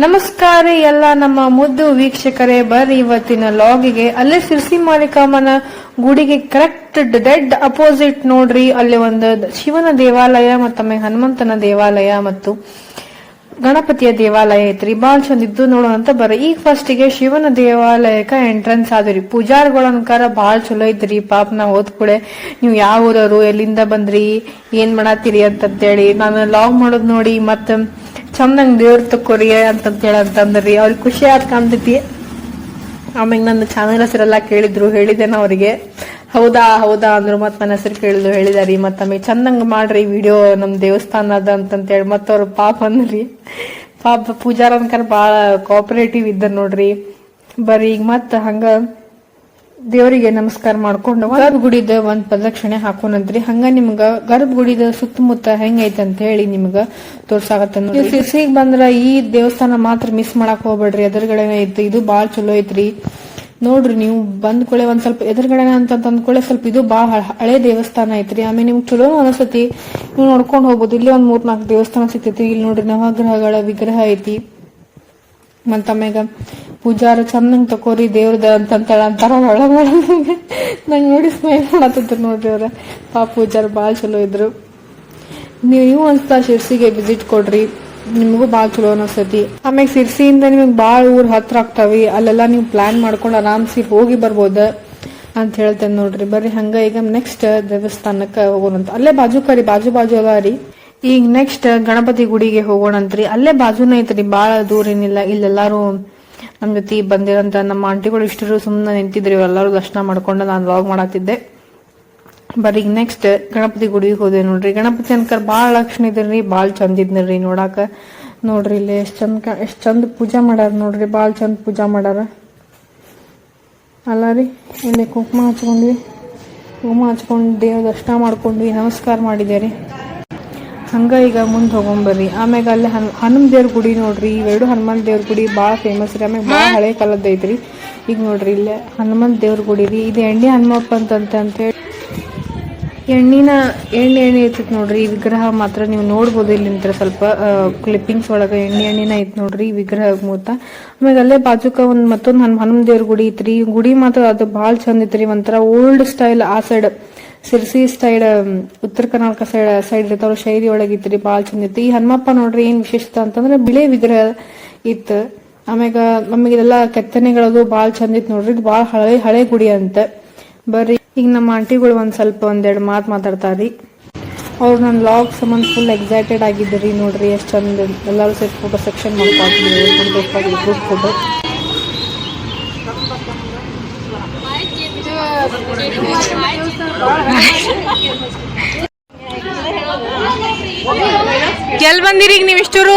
ನಮಸ್ಕಾರ ಎಲ್ಲ ನಮ್ಮ ಮುದ್ದು ವೀಕ್ಷಕರೇ, ಬರ್ರಿ ಇವತ್ತಿನ ಲಾಗಿಗೆ. ಅಲ್ಲೇ ಸಿರ್ಸಿ ಮಾರಿಕಾಮನ ಗುಡಿಗೆ ಕರೆಕ್ಟ್ ಡೆಡ್ ಅಪೋಸಿಟ್ ನೋಡ್ರಿ. ಅಲ್ಲಿ ಒಂದು ಶಿವನ ದೇವಾಲಯ ಮತ್ತು ಆಮೇಲೆ ಹನುಮಂತನ ದೇವಾಲಯ ಮತ್ತು ಗಣಪತಿಯ ದೇವಾಲಯ ಐತ್ರಿ. ಬಾಳ್ ಚಂದ ಇದ್ದು ನೋಡೋಣಂತ ಬರ್ರಿ. ಈಗ ಫಸ್ಟಿಗೆ ಶಿವನ ದೇವಾಲಯಕ್ಕೆ ಎಂಟ್ರೆನ್ಸ್ ಆದ್ರಿ. ಪೂಜಾರಿಗಳ ಅನ್ಕಾರ ಬಾಳ್ ಚಲೋ ಐತ್ರಿ. ಪಾಪ ನಾ ಹೋದ್ ಕೂಡೆ ನೀವು ಯಾವ ಊರವರು, ಎಲ್ಲಿಂದ ಬಂದ್ರಿ, ಏನ್ ಮಾಡತ್ತೀರಿ ಅಂತಂತೇಳಿ ನಾನು ಲಾಗ್ ಮಾಡೋದ್ ನೋಡಿ. ಮತ್ತ ಚಂದಂಗ್ ದೇವ್ರ ತಕ್ಕೋರಿ ಅಂತಂತೇಳಿ ಅಂತಂದ್ರಿ. ಅವ್ರಿಗೆ ಖುಷಿ ಆತ್ ಕಾಣ್ತೈತಿ. ಆಮೇಲೆ ನನ್ನ ಚಾನಲ್ ಹೆಸರೆಲ್ಲ ಕೇಳಿದ್ರು ಹೇಳಿದ್ದೇನೆ ಅವರಿಗೆ. ಹೌದಾ ಹೌದಾ ಅಂದ್ರು ಮತ್ ನನ್ನ ಹೆಸರು ಕೇಳಿದ್ರು, ಹೇಳಿದಾರಿ. ಮತ್ತೆ ಆಮೇಲೆ ಚಂದಂಗೆ ಮಾಡ್ರಿ ವಿಡಿಯೋ ನಮ್ಮ ದೇವಸ್ಥಾನದ ಅಂತಂತೇಳಿ ಮತ್ತವ್ರು ಅವ್ರ ಪಾಪ ಅಂದ್ರಿ. ಪಾಪ ಪೂಜಾರ ಅನ್ಕರ್ ಬಾಳ ಕೋಆಪರೇಟಿವ್ ಇದ್ದ ನೋಡ್ರಿ. ಬರೀ ಈಗ ಮತ್ತೆ ಹಂಗ ದೇವರಿಗೆ ನಮಸ್ಕಾರ ಮಾಡ್ಕೊಂಡು ಗರ್ಭಗುಡಿದ ಒಂದ್ ಪ್ರದಕ್ಷಿಣೆ ಹಾಕೊಂಡ್ರಿ ಹಂಗ ನಿಮ್ಗ ಗರ್ಭಗುಡಿದ ಸುತ್ತಮುತ್ತ ಹೆಂಗೈತೆ ಅಂತ ಹೇಳಿ ನಿಮ್ಗ ತೋರ್ಸಾಕತ್ತ ನೀವು ಸಿರ್ಸಿಗ್ ಬಂದ್ರ ಈ ದೇವಸ್ಥಾನ ಮಾತ್ರ ಮಿಸ್ ಮಾಡಾಕ್ ಹೋಗ್ಬೇಡ್ರಿ. ಎದುರುಗಡೆ ಐತಿ ಇದು ಬಾಳ್ ಚಲೋ ಐತ್ರಿ. ನೋಡ್ರಿ ನೀವು ಬಂದ್ ಕೂಳೆ ಒಂದ್ ಸ್ವಲ್ಪ ಎದುರುಗಡೆ ಅಂತ ಅಂದ್ಕೊಳ್ಳೆ ಸ್ವಲ್ಪ ಇದು ಬಾ ಹಳೆ ದೇವಸ್ಥಾನ ಐತ್ರಿ. ಆಮೇಲೆ ನಿಮ್ಗೆ ಚಲೋ ಅನಸತಿ. ನೀವು ನೋಡ್ಕೊಂಡು ಹೋಗ್ಬೋದು. ಇಲ್ಲಿ ಒಂದ್ ಮೂರ್ ನಾಲ್ಕು ದೇವಸ್ಥಾನ ಸಿಗ್ತೈತಿ. ಇಲ್ಲಿ ನೋಡ್ರಿ ನವಗ್ರಹಗಳ ವಿಗ್ರಹ ಐತಿ. ಮತ್ತ ಆಮ್ಯಾಗ ಪೂಜಾರ ಚಂದಂಗ್ ತಕೋರಿ ದೇವ್ರದ ಅಂತ ಅಂತಾರ ಒಳಗ ನಂಗೆ ನೋಡಿ ಸ್ಮೈಲ್ ಮಾಡತ್ತಿದ್ರು ನೋಡ್ರಿ ಅವ್ರ ಪಾಪ ಪೂಜಾರ ಬಾಳ್ ಚಲೋ ಇದ್ರು. ನೀವು ಒಂದ್ಸಲ ಶಿರ್ಸಿಗೆ ವಿಸಿಟ್ ಕೊಡ್ರಿ. ನಿಮಗೂ ಬಾಳ್ ಚಲೋ ಅನಿಸ್ತೈತಿ ಆಮ್ಯಾಗ ಶಿರ್ಸಿಯಿಂದ ನಿಮಗೆ ಬಾಳ್ ಊರ್ ಹತ್ರ ಆಗ್ತಾವಿ. ಅಲ್ಲೆಲ್ಲ ನೀವು ಪ್ಲಾನ್ ಮಾಡ್ಕೊಂಡು ಆರಾಮ್ಸಿ ಹೋಗಿ ಬರ್ಬೋದ ಅಂತ ಹೇಳ್ತೇನೆ ನೋಡ್ರಿ. ಬರ್ರಿ ಹಂಗ ಈಗ ನೆಕ್ಸ್ಟ್ ದೇವಸ್ಥಾನಕ್ಕೆ ಹೋಗೋಣಂತ. ಅಲ್ಲೇ ಬಾಜು ಕರಿ, ಬಾಜು ಬಾಜು ಅದ ರೀ ಈಗ ನೆಕ್ಸ್ಟ್ ಗಣಪತಿ ಗುಡಿಗೆ ಹೋಗೋಣಂತ್ರಿ. ಅಲ್ಲೇ ಬಾಜುನ ಐತ್ರಿ, ಬಾಳ ದೂರ ಏನಿಲ್ಲ. ಇಲ್ಲೆಲ್ಲಾರು ನಮ್ ಜೊತೆ ಬಂದಿರಂತ ನಮ್ಮ ಆಂಟಿಗಳು ಇಷ್ಟರು ಸುಮ್ಮನೆ ನಿಂತಿದ್ರಿ. ಇವೆಲ್ಲಾರು ದರ್ಶನ ಮಾಡ್ಕೊಂಡು ನಾನು ವ್ಲಾಗ್ ಮಾಡತ್ತಿದ್ದೆ ಬರೀ ನೆಕ್ಸ್ಟ್ ಗಣಪತಿ ಗುಡಿಗೆ ಹೋದೆ ನೋಡ್ರಿ. ಗಣಪತಿ ಅನ್ಕರ್ ಬಾಳ ಲಕ್ಷಣ ಇದ್ರಿ ಭಾಳ ಚಂದ ಇದ್ನರಿ ನೋಡಾಕ. ನೋಡ್ರಿ ಇಲ್ಲಿ ಎಷ್ಟ್ ಚಂದ ಎಷ್ಟ್ ಚಂದ ಪೂಜಾ ಮಾಡ್ಯಾರ ನೋಡ್ರಿ ಭಾಳ ಚಂದ ಪೂಜಾ ಮಾಡ್ಯಾರ. ಅಲ್ಲ ರೀ, ಇಲ್ಲಿ ಕುಂಕುಮ ಹಚ್ಕೊಂಡ್ವಿ. ಕುಂಕುಮ ಹಚ್ಕೊಂಡು ದೇವ್ರ ದರ್ಶನ ಮಾಡ್ಕೊಂಡ್ವಿ ನಮಸ್ಕಾರ ಮಾಡಿದೆ ರೀ. ಹಂಗ ಈಗ ಮುಂದೆ ಹೋಗೊಂಬರ್ರಿ ಆಮ್ಯಾಗ ಅಲ್ಲಿ ಹನ್, ಹನುಮ ದೇವ್ರ ಗುಡಿ ನೋಡ್ರಿ. ಇವೆರಡು ಹನುಮಾನ್ ದೇವ್ರ ಗುಡಿ ಭಾಳ ಫೇಮಸ್ ರೀ. ಆಮ್ಯಾಗ ಭಾಳ ಹಳೆ ಕಾಲದ ಐತ್ರಿ. ಈಗ ನೋಡ್ರಿ ಇಲ್ಲೇ ಹನುಮಾನ್ ದೇವ್ರ ಗುಡಿ ರೀ. ಇದು ಎಣ್ಣೆ ಹನುಮಪ್ಪ ಅಂತೇಳಿ ಎಣ್ಣಿನ, ಎಣ್ಣೆ ಎಣ್ಣೆ ಐತಿ ನೋಡ್ರಿ. ವಿಗ್ರಹ ಮಾತ್ರ ನೀವು ನೋಡ್ಬೋದು ಇಲ್ಲಿ ನಿಂತ್ರ ಸ್ವಲ್ಪ ಕ್ಲಿಪ್ಪಿಂಗ್ಸ್ ಒಳಗೆ ಎಣ್ಣೆ ಎಣ್ಣಿನ ಐತಿ ನೋಡ್ರಿ ಈ ವಿಗ್ರಹ ಮೂತ. ಆಮೇಲೆ ಅಲ್ಲೇ ಬಾಜುಕ ಒಂದು ಮತ್ತೊಂದು ಹನ್, ಹನುಮ ದೇವ್ರ ಗುಡಿ ಐತ್ರಿ. ಗುಡಿ ಮಾತ್ರ ಅದು ಭಾಳ ಚಂದ ಐತ್ರಿ. ಒಂಥರ ಓಲ್ಡ್ ಸ್ಟೈಲ್ ಆ side Sirsi side Uttara Karnataka side side ಇರ್ತಾವ ಶೈಲಿ ಒಳಗಿತ್ರಿ ಬಾಳ ಚಂದ ಇತ್ತು. ಈ ಹನುಮಪ್ಪ ನೋಡ್ರಿ ಏನ್ ವಿಶೇಷತೆ ಅಂತಂದ್ರೆ ಬಿಳಿ ವಿಗ್ರಹ ಇತ್ತು. ಆಮ್ಯಾಗ ನಮಗೆ ಇದೆಲ್ಲ ಕೆತ್ತನೆಗಳದು ಬಾಳ ಚಂದ ಇತ್ತು ನೋಡ್ರಿ. ಇದು ಬಾಳ ಹಳೆ ಹಳೆ ಗುಡಿ ಅಂತ. ಬರ್ರಿ, ಈಗ ನಮ್ಮ ಆಂಟಿಗಳು ಒಂದ್ ಸ್ವಲ್ಪ ಒಂದೆರಡು ಮಾತು ಮಾತಾಡ್ತಾರಿ. ಅವ್ರು ನನ್ನ ಲಾಗ್ ಸಂಬಂಧ ಫುಲ್ ಎಕ್ಸೈಟೆಡ್ ಆಗಿದ್ರಿ ನೋಡ್ರಿ. ಎಷ್ಟು ಚಂದ ಎಲ್ಲರೂ ಸೇರಿ ಫೋಟೋ ಸೆಕ್ಷನ್ ಮಾಡ್ತಾ ಗ್ರೂಪ್ ಫೋಟೋ ಎಲ್ ಬಂದಿರಿ ಈಗ ನೀವು ಇಷ್ಟರು?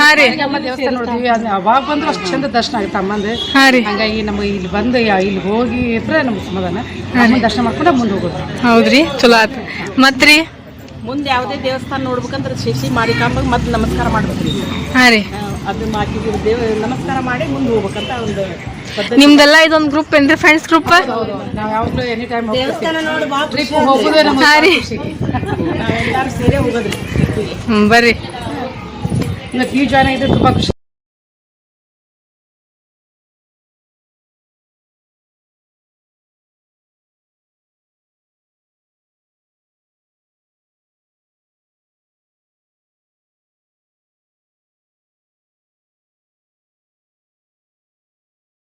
ಹಾ ರೀ. ದೇವಸ್ಥಾನ ನೋಡ್ತೀವಿ ಅದು ಅವಾಗ ಬಂದ್ರೆ ಅಷ್ಟು ಚಂದ ದರ್ಶನ ಆಗುತ್ತೆ ಅಮ್ಮಂದು ಹಾ ರೀ. ಹಂಗಾಗಿ ನಮ್ಗೆ ಇಲ್ಲಿ ಬಂದು ಇಲ್ಲಿ ಹೋಗಿ ಇದ್ರೆ ನಮ್ಗೆ ಸಮಾಧಾನ. ಅಮ್ಮನ ದರ್ಶನ ಮಾಡ್ಕೊಂಡು ಮುಂದೆ ಹೋಗೋದು. ಹೌದ್ರಿ. ಚಲೋ ಆಯ್ತು ಮತ್ರಿ ಮುಂದೆ ಯಾವುದೇ ದೇವಸ್ಥಾನ ನೋಡ್ಬೇಕಂದ್ರೆ ಶಿಶಿ ಮಾರಿಕಾಂಬಗೆ ಮತ್ತೆ ನಮಸ್ಕಾರ ಮಾಡ್ಬೇಕ್ರಿ. ಹಾ ರೀ. ಅದು ಹಾಕಿದ್ದೀವಿ ದೇವ ನಮಸ್ಕಾರ ಮಾಡಿ ಮುಂದೆ ಹೋಗ್ಬೇಕಂತ ಒಂದು ನಿಮ್ದೆಲ್ಲ ಇದೊಂದು ಗ್ರೂಪ್ ಏನ್ರಿ ಫ್ರೆಂಡ್ಸ್ ಗ್ರೂಪ್ ನಾವು ಯಾವಾಗಲೂ ಎನಿ ಟೈಮ್ ದೇವಸ್ಥಾನ ನೋಡಿ ಭಾಳ ಹೋಗೋದೇ ನಮ್ಮ ಹಾ ರೀ ನಾವೆಲ್ಲರೂ ಸೇರೇ ಹೋಗೋದ್ರಿ ಬರ್ರಿ. ಜಾಯ್ನ್ ಆಗಿದ್ರೆ ತುಂಬ ಖುಷಿ